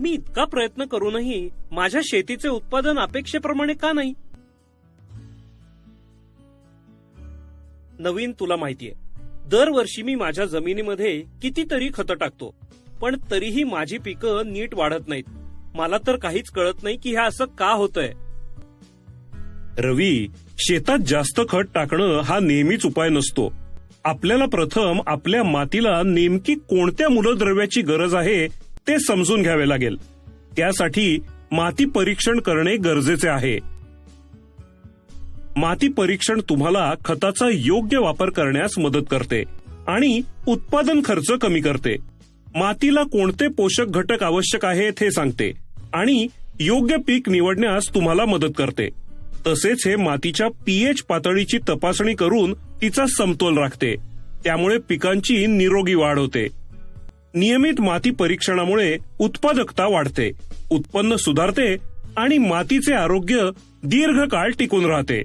मी इतका प्रयत्न करूनही माझ्या शेतीचे उत्पादन अपेक्षेप्रमाणे का नाही? नवीन तुला माहितीये दरवर्षी मी माझ्या जमिनीमध्ये कितीतरी खतं टाकतो पण तरीही माझी पिकं नीट वाढत नाहीत. मला तर काहीच कळत नाही की हे असं का होतंय. रवी शेतात जास्त खत टाकणं हा नेहमीच उपाय नसतो. आपल्याला प्रथम आपल्या मातीला नेमकी कोणत्या मूलद्रव्याची गरज आहे ते समजून घ्यावे लागेल. त्यासाठी माती परीक्षण करणे गरजेचे आहे. माती परीक्षण तुम्हाला खताचा योग्य वापर करण्यास मदत करते आणि उत्पादन खर्च कमी करते. मातीला कोणते पोषक घटक आवश्यक आहेत हे सांगते आणि योग्य पीक निवडण्यास तुम्हाला मदत करते. तसेच हे मातीच्या पीएच पातळीची तपासणी करून तिचा समतोल राखते. त्यामुळे पिकांची निरोगी वाढ होते. नियमित माती परीक्षणामुळे उत्पादकता वाढते उत्पन्न सुधारते आणि मातीचे आरोग्य दीर्घकाळ टिकून राहते.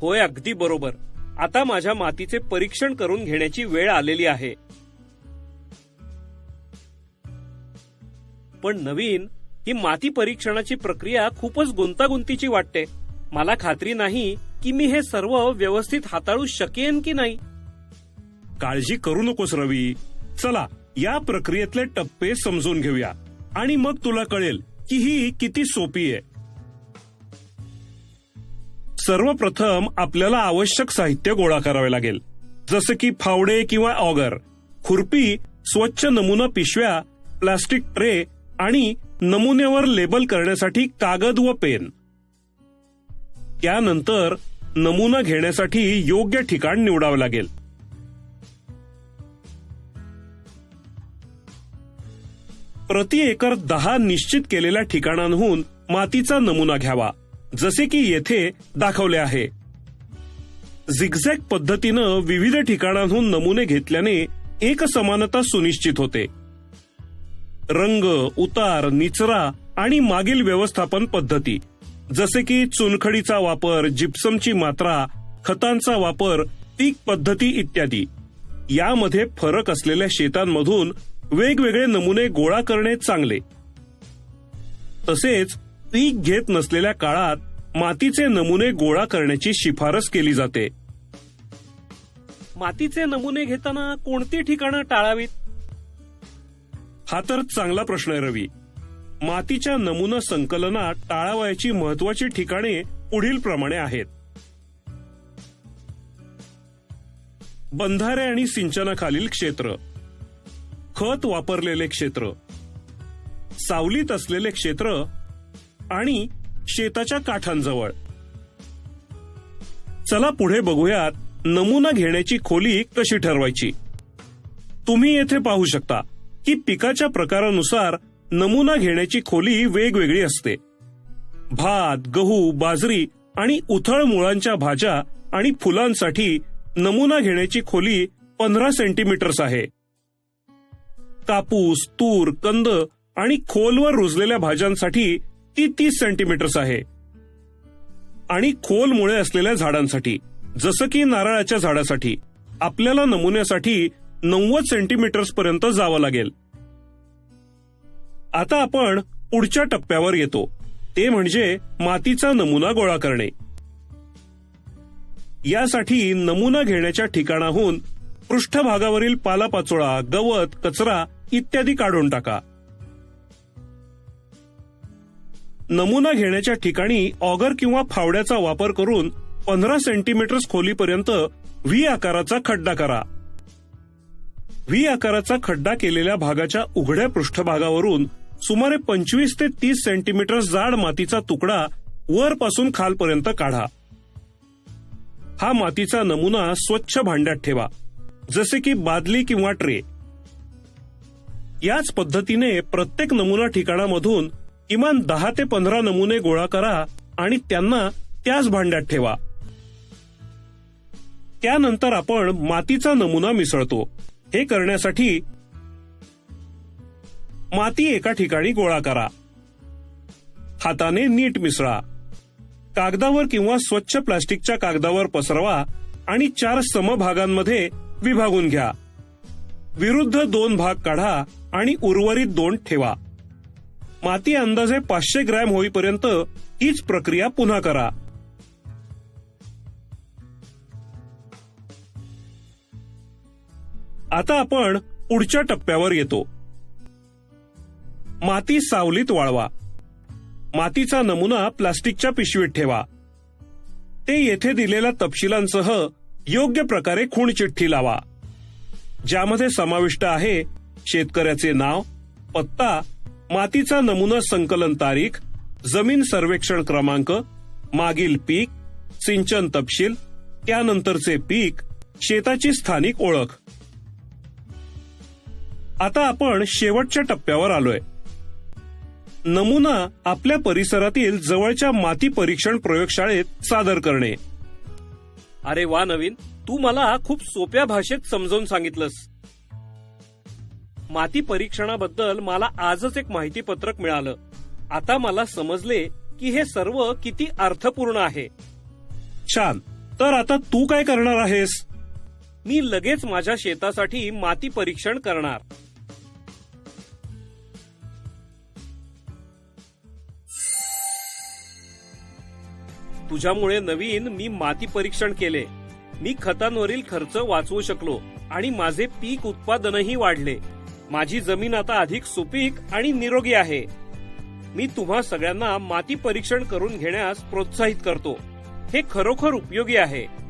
होय अगदी बरोबर. आता माझ्या मातीचे परीक्षण करून घेण्याची वेळ आलेली आहे. पण नवीन ही माती परीक्षणाची प्रक्रिया खूपच गुंतागुंतीची वाटते. मला खात्री नाही की मी हे सर्व व्यवस्थित हाताळू शकेन की नाही. काळजी करू नकोस रवी. चला या प्रक्रियेतले टप्पे समजून घेऊया. आणि मग तुला कळेल की ही किती सोपी आहे. सर्वप्रथम आपल्याला आवश्यक साहित्य गोळा करावे लागेल. जसे की फावडे किंवा ऑगर खुरपी स्वच्छ नमुना पिशव्या प्लास्टिक ट्रे आणि नमुन्यावर लेबल करण्यासाठी कागद व पेन. त्यानंतर नमुना घेण्यासाठी योग्य ठिकाण निवडावे लागेल. प्रति एकर दहा निश्चित केलेल्या ठिकाणांहून मातीचा नमुना घ्यावा जसे की येथे दाखवले आहे. झिगझॅग पद्धतीनं विविध ठिकाणांहून नमुने घेतल्याने एक समानता सुनिश्चित होते. रंग उतार निचरा आणि मागील व्यवस्थापन पद्धती जसे की चुनखडीचा वापर जिप्समची मात्रा खतांचा वापर पीक पद्धती इत्यादी. यामध्ये फरक असलेल्या शेतांमधून वेगवेगळे नमुने गोळा करणे चांगले. तसेच पीक घेत नसलेल्या काळात मातीचे नमुने गोळा करण्याची शिफारस केली जाते. मातीचे नमुने घेताना कोणती ठिकाणं टाळावीत? हा तर चांगला प्रश्न आहे रवी. मातीच्या नमुना संकलनात टाळावयाची महत्वाची ठिकाणे पुढील प्रमाणे आहेत. बंधारे आणि सिंचनाखालील क्षेत्र. खत वापरलेले क्षेत्र सावलीत असलेले क्षेत्र आणि शेताच्या काठांजवळ. चला पुढे बघूयात नमुना घेण्याची खोली कशी ठरवायची. तुम्ही येथे पाहू शकता की पिकाच्या प्रकारानुसार नमुना घेण्याची खोली वेगवेगळी असते. भात गहू बाजरी आणि उथळ मुळांच्या भाज्या आणि फुलांसाठी नमुना घेण्याची खोली पंधरा सेंटीमीटर्स आहे. कापूस तूर कंद आणि खोलवर रुजलेल्या भाज्यांसाठी ती तीस सेंटीमीटर्स आहे. आणि खोल मुळे असलेल्या झाडांसाठी जसं की नारळाच्या झाडासाठी आपल्याला नमुन्यासाठी नव्वद सेंटीमीटर्स पर्यंत जावं लागेल. आता आपण पुढच्या टप्प्यावर येतो. ते म्हणजे मातीचा नमुना गोळा करणे. यासाठी नमुना घेण्याच्या ठिकाणाहून पृष्ठभागावरील पालापाचोळा गवत कचरा इत्यादी काढून टाका. नमुना घेण्याच्या ठिकाणी ऑगर किंवा फावड्याचा वापर करून पंधरा सेंटीमीटर्स खोलीपर्यंत व्ही आकाराचा खड्डा करा. व्ही आकाराचा खड्डा केलेल्या भागाच्या उघड्या पृष्ठभागावरून सुमारे पंचवीस ते तीस सेंटीमीटर जाड मातीचा तुकडा वरपासून खालपर्यंत काढा. हा मातीचा नमुना स्वच्छ भांड्यात ठेवा. जसे की बादली किंवा ट्रे. याच पद्धतीने प्रत्येक नमुना ठिकाणामधून किमान दहा ते पंधरा नमुने गोळा करा आणि त्यांना त्याच भांड्यात ठेवा. त्यानंतर आपण मातीचा नमुना मिसळतो. हे करण्यासाठी माती एका ठिकाणी गोळा करा. हाताने नीट मिसळा. कागदावर किंवा स्वच्छ प्लास्टिकच्या कागदावर पसरवा आणि चार समभागांमध्ये विभागून घ्या. विरुद्ध दोन भाग काढा आणि उर्वरित दोन ठेवा. माती अंदाजे पाचशे ग्रॅम होईपर्यंत हीच प्रक्रिया पुन्हा करा. आता आपण पुढच्या टप्प्यावर येतो. माती सावलीत वाळवा. मातीचा नमुना प्लास्टिकच्या पिशवीत ठेवा. ते येथे दिलेल्या तपशिलांसह योग्य प्रकारे खूण चिठ्ठी लावा. ज्यामध्ये समाविष्ट आहे शेतकऱ्याचे नाव पत्ता मातीचा नमुना संकलन तारीख जमीन सर्वेक्षण क्रमांक मागील पीक सिंचन तपशील त्यानंतरचे पीक शेताची स्थानिक ओळख. आता आपण शेवटच्या टप्प्यावर आलोय. नमुना आपल्या परिसरातील जवळच्या माती परीक्षण प्रयोगशाळेत सादर करणे. अरे वा नवीन. तू मला खूप सोप्या भाषेत समजावून सांगितलंस. माती परीक्षणाबद्दल मला आजच एक माहितीपत्रक मिळालं. आता मला समजले की हे सर्व किती अर्थपूर्ण आहे. छान. तर आता तू काय करणार आहेस? मी लगेच माझ्या शेतासाठी माती परीक्षण करणार. तुझ्यामुळे नवीन मी माती परीक्षण केले. मी खतांवरील खर्च वाचवू शकलो आणि माझे पीक उत्पादनही वाढले. माझी जमीन आता अधिक सुपीक आणि निरोगी आहे. मी तुम्हा सगळ्यांना माती परीक्षण करून घेण्यास प्रोत्साहित करतो. हे खरोखर उपयोगी आहे.